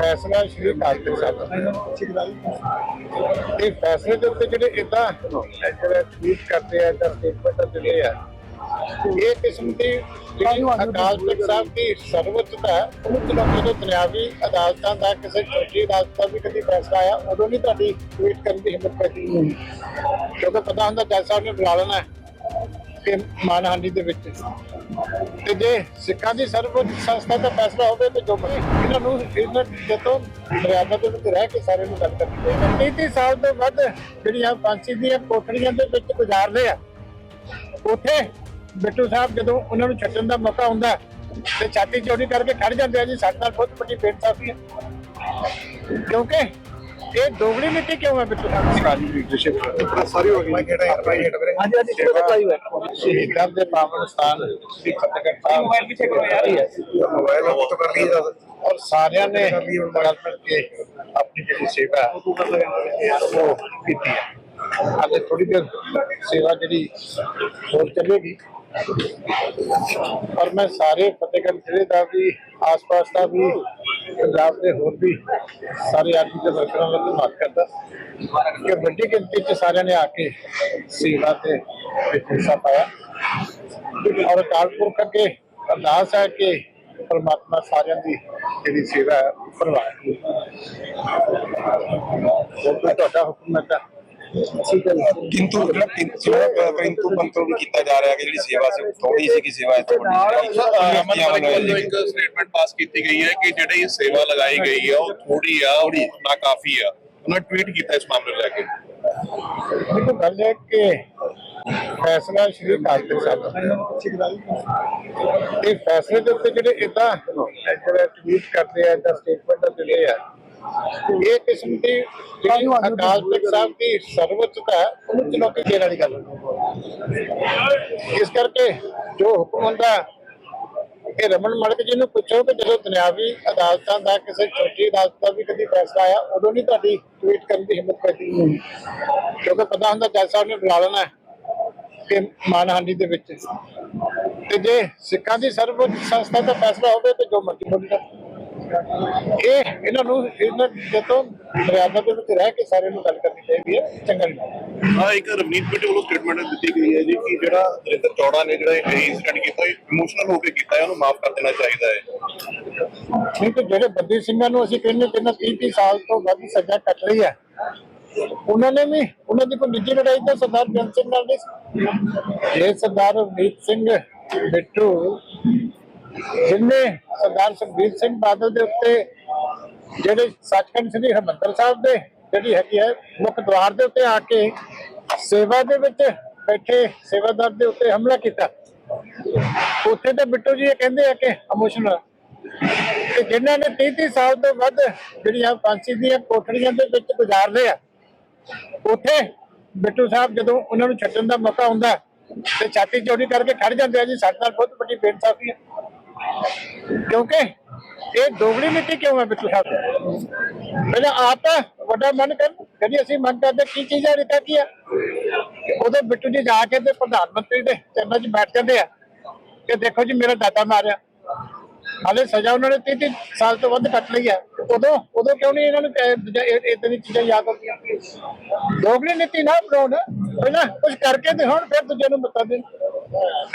ਫੈਸਲਾ ਸ਼੍ਰੀ ਅਕਾਲ ਸਾਹਿਬ ਦਾ। ਇਹ ਫੈਸਲੇ ਦੇ ਉੱਤੇ ਜਿਹੜੇ ਇਦਾਂ ਟਵੀਟ ਕਰਦੇ ਆ ਜਾਂ ਸਟੇਟਮੈਂਟ ਦਿੰਦੇ ਆ, ਇਹ ਕਿਸਮ ਦੀ ਜਿਹੜੀ ਅਕਾਲ ਤਖਤ ਸਾਹਿਬ ਦੀ ਸਰਵਉੱਚਤਾ ਹੈ ਚੁਣੌਤੀ ਤੋਂ ਦੁਨਿਆਵੀ ਅਦਾਲਤਾਂ ਦਾ ਕਿਸੇ ਛੋਟੀ ਅਦਾਲਤ ਦਾ ਵੀ ਕਦੀ ਫੈਸਲਾ ਆਇਆ, ਉਦੋਂ ਨਹੀਂ ਤੁਹਾਡੀ ਟਵੀਟ ਕਰਨ ਦੀ ਹਿੰਮਤ ਪੈਦੀ ਕਿਉਂਕਿ ਪਤਾ ਹੁੰਦਾ ਜੱਜ ਸਾਹਿਬ ਨੇ ਬੁਲਾ ਲੈਣਾ ਕਿ ਮਾਨਹਾਨੀ ਦੇ ਵਿੱਚ। ਤੇ ਜੇ ਸਿੱਖਾਂ ਦੀ ਸਰਵਉੱਚ ਸੰਸਥਾ ਦਾ ਫੈਸਲਾ ਹੋਵੇ ਤੇ ਜੋ ਇਹਨਾਂ ਨੂੰ ਇਹਨਾਂ ਜਦੋਂ ਮਰਿਆਦਾ ਦੇ ਵਿੱਚ ਰਹਿ ਕੇ ਸਾਰੇ ਨੂੰ ਗੱਲ ਕਰਨੀ ਚਾਹੀਦੀ 30 ਸਾਲ ਤੋਂ ਵੱਧ ਜਿਹੜੀਆਂ ਫਾਂਸੀ ਦੀਆਂ ਕੋਠੜੀਆਂ ਦੇ ਵਿੱਚ ਗੁਜ਼ਾਰਦੇ ਆ, ਉੱਥੇ ਬਿੱਟੂ ਸਾਹਿਬ ਜਦੋਂ ਉਹਨਾਂ ਨੂੰ ਛੱਡਣ ਦਾ ਮੌਕਾ ਹੁੰਦਾ ਤੇ ਛਾਤੀ ਚੋਰੀ ਕਰਕੇ ਖੜ ਜਾਂਦੇ ਆ ਜੀ, ਸਾਡੇ ਨਾਲ ਬਹੁਤ ਵੱਡੀ ਬੇਇਨਸਾਫੀ ਹੈ। ਕਿਉਂਕਿ ਇਹ ਦੋਗਲੀ ਨੀਤੀ ਕਿਉਂ ਹੈ ਬਿੱਟੂ? ਸਾਹਿਬ ਦੀ ਕਾਲੀ ਲੀਡਰਸ਼ਿਪ ਸਾਰੀ ਹੋ ਗਈ। ਮੈਂ ਕਿਹੜਾ ਯਾਰ ਭਾਈ ਹਟ ਵੀਰੇ? ਹਾਂਜੀ ਹਾਂਜੀ ਕਿਹੜਾ ਭਾਈ ਹੈ। ਸ਼ਹੀਦਾਂ ਦੇ ਪਾਵਨ ਸਥਾਨ ਸ੍ਰੀ ਫਤਿਹਗੜ੍ਹ ਸਾਹਿਬ ਮੋਬਾਈਲ ਪਿੱਛੇ ਕਰੋ ਯਾਰ ਮੋਬਾਈਲ ਉਹ ਤੋਂ ਕਰ ਲਈ ਦਾ ਔਰ ਸਾਰਿਆਂ ਨੇ ਰਲ ਮਿਲ ਕੇ ਆਪਣੀ ਜਿਹੜੀ ਸੇਵਾ ਹੈ, ਉਹ ਕੀਤੀ ਹੈ। ਹਾਲੇ ਥੋੜੀ ਦੇਰ ਸੇਵਾ ਜਿਹੜੀ ਹੋਰ ਚੱਲੇਗੀ। ਔਰ ਮੈਂ ਸਾਰੇ ਫਤਿਹਗੜ੍ਹ ਜ਼ਿਲ੍ਹੇ ਦਾ ਵੀ ਆਸ-ਪਾਸ ਦਾ ਵੀ ਪੰਜਾਬ ਦੇ ਹੋਰ ਵੀ ਸਾਰੇ ਆਦਮੀ ਦੇ ਵਰਕਰਾਂ ਦਾ ਧੰਨਵਾਦ ਕਰਦਾ। ਕਿ ਵੱਡੀ ਗਿਣਤੀ 'ਚ ਸਾਰਿਆਂ ਨੇ ਆ ਕੇ ਸੇਵਾ ਤੇ ਹਿੱਸਾ ਪਾਇਆ। ਔਰ ਅਕਾਲ ਪੁਰਖ ਅਰਦਾਸ ਹੈ ਕਿ ਪਰਮਾਤਮਾ ਸਾਰਿਆਂ ਦੀ ਜਿਹੜੀ ਸੇਵਾ ਹੈ ਉਹ ਕਰਵਾਏ ਤੁਹਾਡਾ ਹੁਕਮ ਹੈ ਤਾਂ ਠੀਕ ਹੈ ਕਿੰਤੂ ਕਿੰਤੂ ਕਿੰਤੂ ਬੰਤੂ ਵੀ ਕੀਤਾ ਜਾ ਰਿਹਾ ਕਿ ਜਿਹੜੀ ਸੇਵਾ ਸੀ ਥੋੜੀ ਸੀ ਕਿ ਸੇਵਾ ਇਸ ਤੋਂ ਵੱਡੀ ਅਮਨ ਇੱਕ ਸਟੇਟਮੈਂਟ ਪਾਸ ਕੀਤੀ ਗਈ ਹੈ ਕਿ ਜਿਹੜੀ ਇਹ ਸੇਵਾ ਲਗਾਈ ਗਈ ਹੈ ਉਹ ਥੋੜੀ ਆ ਉਹ ਨਾ ਕਾਫੀ ਆ। ਉਹਨਾਂ ਟਵੀਟ ਕੀਤਾ ਇਸ ਮਾਮਲੇ ਨੂੰ ਲੈ ਕੇ। ਦੇਖੋ ਗੱਲ ਹੈ ਕਿ ਫੈਸਲਾ ਸ਼੍ਰੀ ਤਖਤ ਸਾਹਿਬ ਦਾ। ਇਹ ਫੈਸਲੇ ਦੇ ਉੱਤੇ ਜਿਹੜੇ ਇਦਾਂ ਜਿਹੜਾ ਟਵੀਟ ਕਰਦੇ ਆ ਜਾਂ ਸਟੇਟਮੈਂਟ ਦਿੰਦੇ ਆ ਇਹ ਕਿਸਮ ਦੀ ਜਿਹੜੀ ਅਕਾਲ ਤਖਤ ਸਾਹਿਬ ਦੀ ਸਰਵਉੱਚਤਾ ਹੈ ਉਹਨੂੰ ਚੁਣੌਤੀ ਦੇਣ ਵਾਲੀ ਗੱਲ। ਇਸ ਕਰਕੇ ਜੋ ਹੁਕਮ ਹੁੰਦਾ ਇਹ ਰਮਨ ਮਲਕ ਜੀ ਨੂੰ ਪੁੱਛੋ ਕਿ ਜਦੋਂ ਦੁਨਿਆਵੀ ਅਦਾਲਤਾਂ ਦਾ ਕਿਸੇ ਛੋਟੀ ਅਦਾਲਤ ਦਾ ਵੀ ਕਦੀ ਫੈਸਲਾ ਆਇਆ ਉਦੋਂ ਨਹੀਂ ਤੁਹਾਡੀ ਟਵੀਟ ਕਰਨ ਦੀ ਹਿੰਮਤ ਪੈਦੀ ਕਿਉਂਕਿ ਪਤਾ ਹੁੰਦਾ ਜੱਜ ਸਾਹਿਬ ਨੇ ਬੁਲਾ ਲੈਣਾ ਕਿ ਮਾਨਹਾਨੀ ਦੇ ਵਿੱਚ। ਤੇ ਜੇ ਸਿੱਖਾਂ ਦੀ ਸਰਵਉੱਚ ਸੰਸਥਾ ਦਾ ਫੈਸਲਾ ਹੋਵੇ ਤੇ ਜੋ ਮਰਜ਼ੀ ਬੋਲੀ ਇਹ ਇਹਨਾਂ ਨੂੰ ਇਹਨਾਂ ਜਦੋਂ ਮਰਿਆਦਾ ਦੇ ਵਿੱਚ ਰਹਿ ਕੇ ਸਾਰੇ ਨੂੰ ਗੱਲ ਕਰਨੀ ਚਾਹੀਦੀ ਹੈ ਚੰਗਾ ਨਹੀਂ। ਹਾਂ ਇੱਕ ਰਵਨੀਤ ਬਿੱਟੂ ਵੱਲੋਂ ਸਟੇਟਮੈਂਟ ਦਿੱਤੀ ਗਈ ਹੈ ਜੀ ਕਿ ਜਿਹੜਾ ਨਰਿੰਦਰ ਚੌੜਾ ਨੇ ਜਿਹੜਾ ਇੰਸੀਡੈਂਟ ਕੀਤਾ ਇਮੋਸ਼ਨਲ ਹੋ ਕੇ ਕੀਤਾ ਹੈ ਉਹਨੂੰ ਮਾਫ ਕਰ ਦੇਣਾ ਚਾਹੀਦਾ ਹੈ ਨਹੀਂ ਤੇ ਜਿਹੜੇ ਬੰਦੀ ਸਿੰਘਾਂ ਨੂੰ ਅਸੀਂ ਕਹਿੰਦੇ ਕਿ 30 30 ਸਾਲ ਤੋਂ ਵੱਧ ਸਜ਼ਾ ਕੱਟ ਰਹੀ ਹੈ ਉਹਨਾਂ ਨੇ ਵੀ ਉਹਨਾਂ ਦੀ ਕੋਈ ਨਿੱਜੀ ਲੜਾਈ ਤਾਂ ਸਰਦਾਰ ਬੇਅੰਤ ਸਿੰਘ ਨਾਲ ਨਹੀਂ। ਜੇ ਸਰਦਾਰ ਅਮਰੀਤ ਸਿੰਘ ਬਿੱਟੂ ਜਿਨਨੇ ਸਰਦਾਰ ਸੁਖਬੀਰ ਸਿੰਘ ਬਾਦਲ ਦੇ ਉੱਤੇ, ਜਿਹੜੇ ਸੱਚਖੰਡ ਸ੍ਰੀ ਹਰਿਮੰਦਰ ਸਾਹਿਬ ਦੇ, ਜਿਹੜੀ ਹੈਗੀ ਹੈ ਮੁੱਖ ਦਵਾਰ ਦੇ ਉੱਤੇ ਆ ਕੇ ਸੇਵਾ ਦੇ ਵਿੱਚ ਬੈਠੇ, ਸੇਵਾਦਾਰ ਦੇ ਉੱਤੇ ਹਮਲਾ ਕੀਤਾ। ਉੱਥੇ ਤਾਂ ਬਿੱਟੂ ਜੀ ਇਹ ਕਹਿੰਦੇ ਆ ਕਿ ਇਮੋਸ਼ਨਲ ਤੇ ਜਿਨ੍ਹਾਂ ਨੇ 30 ਸਾਲ ਤੋਂ ਵੱਧ ਜਿਹੜੀਆਂ ਫਾਂਸੀ ਦੀਆਂ ਕੋਠੜੀਆਂ ਦੇ ਵਿੱਚ ਗੁਜ਼ਾਰਦੇ ਆ, ਉੱਥੇ ਬਿੱਟੂ ਸਾਹਿਬ ਜਦੋਂ ਉਹਨਾਂ ਨੂੰ ਛੱਡਣ ਦਾ ਮੌਕਾ ਹੁੰਦਾ, ਤੇ ਛਾਤੀ ਚੋਰੀ ਕਰਕੇ ਖੜ ਜਾਂਦੇ ਆ ਜੀ, ਸਾਡੇ ਨਾਲ ਬਹੁਤ ਵੱਡੀ ਬੇਇਨਸਾਫੀ ਹੈ। ਕਿਉਂਕਿ ਇਹ ਦੋਗਲੀ ਨੀਤੀ ਕਿਉਂ ਹੈ ਬਿੱਟੂ ਸਾਹਿਬ ਪਹਿਲਾਂ ਆਪ ਵੱਡਾ ਮਨ ਕਰ ਜਿਹੜੀ ਅਸੀਂ ਮੰਗ ਕਰਦੇ ਕੀ ਚੀਜ਼ਾਂ ਰਿਕਾ ਕੀ ਆ ਉਦੋਂ ਬਿੱਟੂ ਜੀ ਜਾ ਕੇ ਤੇ ਪ੍ਰਧਾਨ ਮੰਤਰੀ ਦੇ ਚਰਨਾਂ 'ਚ ਬੈਠ ਜਾਂਦੇ ਆ ਕਿ ਦੇਖੋ ਜੀ ਮੇਰਾ ਦਾਦਾ ਮਾਰਿਆ। ਹਾਲੇ ਸਜ਼ਾ ਉਹਨਾਂ ਨੇ 30 ਸਾਲ ਤੋਂ ਵੱਧ ਕੱਟ ਲਈ ਹੈ। ਉਦੋਂ ਉਦੋਂ ਕਿਉਂ ਨਹੀਂ ਇਹਨਾਂ ਨੂੰ ਇਦਾਂ ਦੀ ਚੀਜ਼ਾਂ ਯਾਦ ਆਉਂਦੀਆਂ? ਦੋਗਲੀ ਨੀਤੀ ਨਾ ਬਣਾਉਣ, ਪਹਿਲਾਂ ਕੁਝ ਕਰਕੇ ਦਿਖਾਉਣ ਫਿਰ ਦੂਜੇ ਨੂੰ ਬਤਾ ਦੇਣ